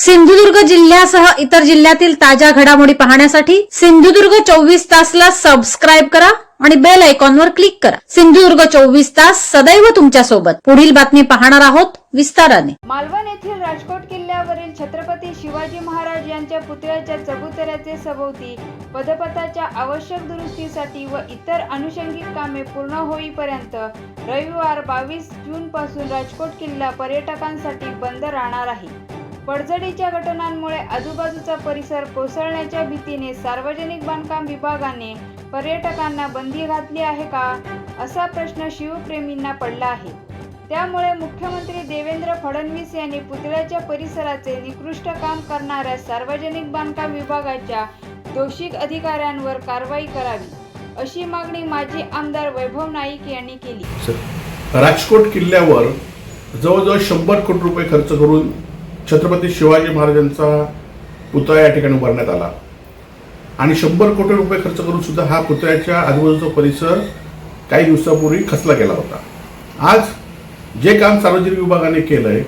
सिंधुदुर्ग जिल्ह्यासह इतर जिल्ह्यातील ताज्या घडामोडी पाहण्यासाठी सिंधुदुर्ग चोवीस तासला सबस्क्राईब करा आणि बेल आयकॉनवर क्लिक करा. सिंधुदुर्ग चोवीस तास सदैव तुमच्यासोबत पुढील बातमी पाहणार आहोत विस्ताराने. मालवण येथील राजकोट किल्ल्यावरील छत्रपती शिवाजी महाराज यांच्या पुतळ्याच्या चबुतऱ्याचे सभोवती पदपथाच्या आवश्यक दुरुस्तीसाठी व इतर अनुषंगिक कामे पूर्ण होईपर्यंत रविवार बावीस जून पासून राजकोट किल्ला पर्यटकांसाठी बंद राहणार आहे. पडझडीच्या घटनांमुळे आजूबाजूचा परिसर कोसळण्याच्या भीतीने सार्वजनिक बांधकाम विभागाने पर्यटकांना बंदी घातली आहे का असा प्रश्न शिवप्रेमींना पडला आहे. त्यामुळे मुख्यमंत्री देवेंद्र फडणवीस यांनी पुतळ्याच्या परिसराचे निकृष्ट काम करणाऱ्या सार्वजनिक बांधकाम विभागाच्या दोषी अधिकाऱ्यांवर कारवाई करावी अशी मागणी माजी आमदार वैभव नाईक यांनी केली. राजकोट किल्ल्यावर जवळजवळ शंभर कोटी रुपये खर्च करून छत्रपती शिवाजी महाराजांचा पुतळा या ठिकाणी उभारण्यात आला. आणि शंभर कोटी रुपये खर्च करून सुद्धा हा पुतळ्याच्या आजूबाजूचा परिसर काही दिवसापूर्वी खचला गेला होता. आज जे काम सार्वजनिक विभागाने केलं आहे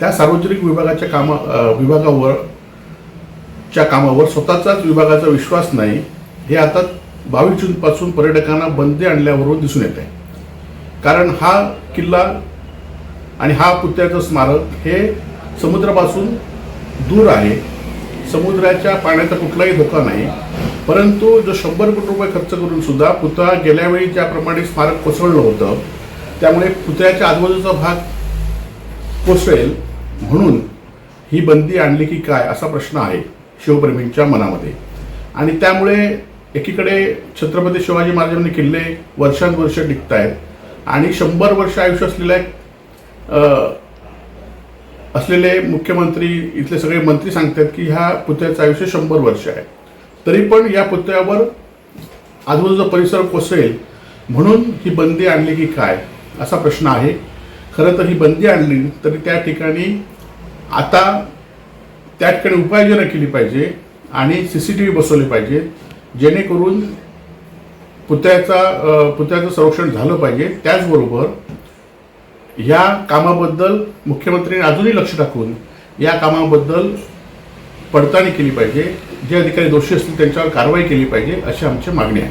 त्या सार्वजनिक विभागाच्या कामा विभागावर च्या कामावर स्वतःचाच विभागाचा विश्वास नाही हे आता बावीस जूनपासून पर्यटकांना बंदी आणल्यावरून दिसून येत आहे कारण हा किल्ला आणि हा पुतळ्याचं स्मारक हे समुद्रापासून दूर आहे. समुद्राच्या पाण्याचा कुठलाही धोका नाही. परंतु जो शंभर कोटी रुपये खर्च करून सुद्धा पुतळा गेल्या वेळी ज्याप्रमाणे स्मारक कोसळलं होतं त्यामुळे पुतळ्याच्या आजूबाजूचा भाग कोसळेल म्हणून ही बंदी आणली की काय असा प्रश्न आहे शिवप्रेमींच्या मनामध्ये. आणि त्यामुळे एकीकडे छत्रपती शिवाजी महाराजांनी किल्ले वर्षानुवर्ष टिकत आहेत आणि शंभर वर्ष आयुष्य असलेल्या एक असलेले मुख्यमंत्री इथले सगळे मंत्री सांगतात की ह्या पुतळ्याचं आयुष्य शंभर वर्ष आहे. तरी पण या पुतळ्यावर आजूबाजूचा परिसर कोसळेल म्हणून ही बंदी आणली की काय? असा प्रश्न आहे. खरं तर ही बंदी आणली तरी त्या ठिकाणी आता त्या ठिकाणी उपाययोजना केली पाहिजे आणि सी सी टी व्ही बसवले पाहिजे जेणेकरून पुतळ्याचा पुतळ्याचं संरक्षण झालं पाहिजे. त्याचबरोबर या कामाबद्दल मुख्यमंत्र्यांनी अजूनही लक्ष टाकून या कामाबद्दल पडताळणी केली पाहिजे. जे अधिकारी दोषी असतील त्यांच्यावर कारवाई केली पाहिजे अशी आमची मागणी आहे.